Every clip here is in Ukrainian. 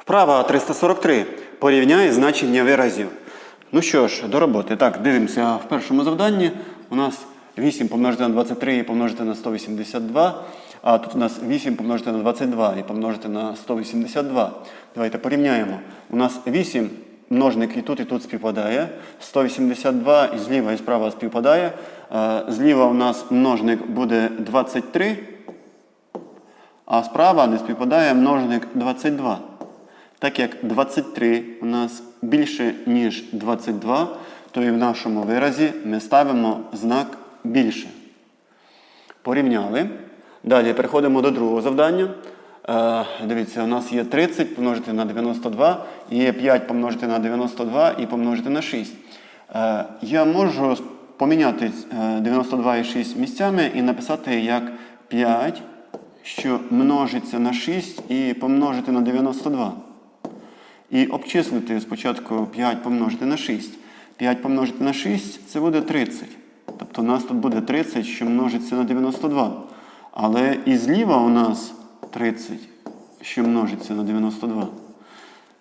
Вправа 343. Порівняй значення виразів. Ну що ж, до роботи. Так, дивимося в першому завданні. У нас 8 помножити на 23 і помножити на 182. А тут у нас 8 помножити на 22 і помножити на 182. Давайте порівняємо. У нас 8 множник і тут, і тут співпадає. 182 і зліва і справа співпадає. Зліва у нас множник буде 23. А справа не співпадає множник 22. Так як 23 у нас більше, ніж 22, то і в нашому виразі ми ставимо знак більше. Порівняли. Далі переходимо до другого завдання. Е, дивіться, у нас є 30 помножити на 92, і є 5 помножити на 92 і помножити на 6. Е, я можу поміняти е, 92 і 6 місцями і написати як 5, що множиться на 6 і помножити на 92. І обчислити спочатку 5 помножити на 6. 5 помножити на 6 це буде 30. Тобто у нас тут буде 30, що множиться на 92. Але і зліва у нас 30, що множиться на 92.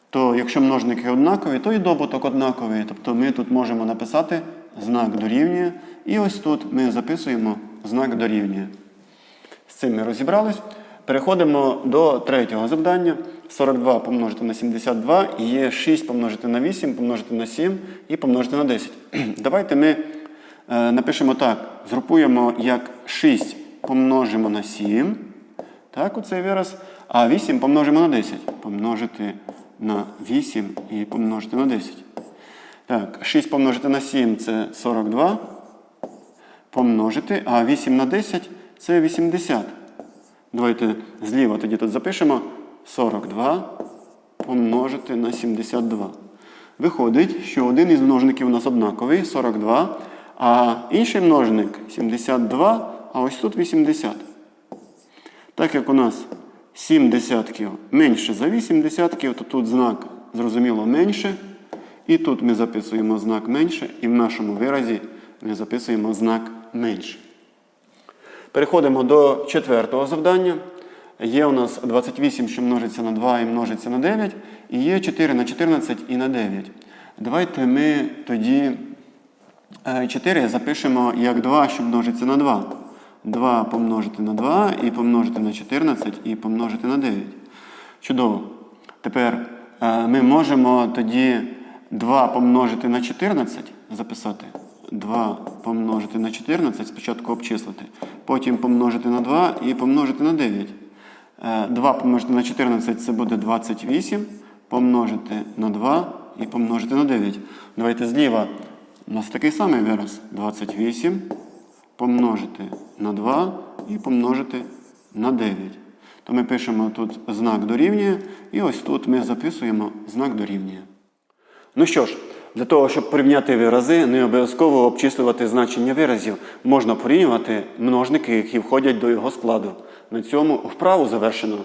То якщо множники однакові, то і добуток однаковий. Тобто ми тут можемо написати знак дорівнює. І ось тут ми записуємо знак дорівнює. З цим ми розібрались. Переходимо до третього завдання. 42 помножити на 72 і є 6 помножити на 8, помножити на 7 і помножити на 10. Давайте ми е, напишемо так: згрупуємо як 6 помножимо на 7. Так, оцей вираз. А 8 помножимо на 10. Помножити на 8 і помножити на 10. Так, 6 помножити на 7 це 42 помножити, а 8 на 10 це 80. Давайте зліва тоді тут запишемо 42 помножити на 72. Виходить, що один із множників у нас однаковий 42, а інший множник 72, а ось тут 80. Так як у нас 7 десятків менше за 8 десятків, то тут знак зрозуміло менше. І тут ми записуємо знак менше, і в нашому виразі ми записуємо знак менше. Переходимо до четвертого завдання. Є у нас 28, що множиться на 2 і множиться на 9, і є 4 на 14 і на 9. Давайте ми тоді е, 4 запишемо як 2, що множиться на 2. 2 помножити на 2 і помножити на 14 і помножити на 9. Чудово. Тепер е, ми можемо тоді 2 помножити на 14 записати. 2 помножити на 14, спочатку обчислити, потім помножити на 2 і помножити на 9. Е, 2 помножити на 14 це буде 28, помножити на 2 і помножити на 9. Давайте зліва. У нас такий самий вираз. 28 помножити на 2 і помножити на 9. То ми пишемо тут знак дорівнює, і ось тут ми записуємо знак дорівнює. Ну що ж, для того, щоб порівняти вирази, не обов'язково обчислювати значення виразів. Можна порівнювати множники, які входять до його складу. На цьому вправу завершено.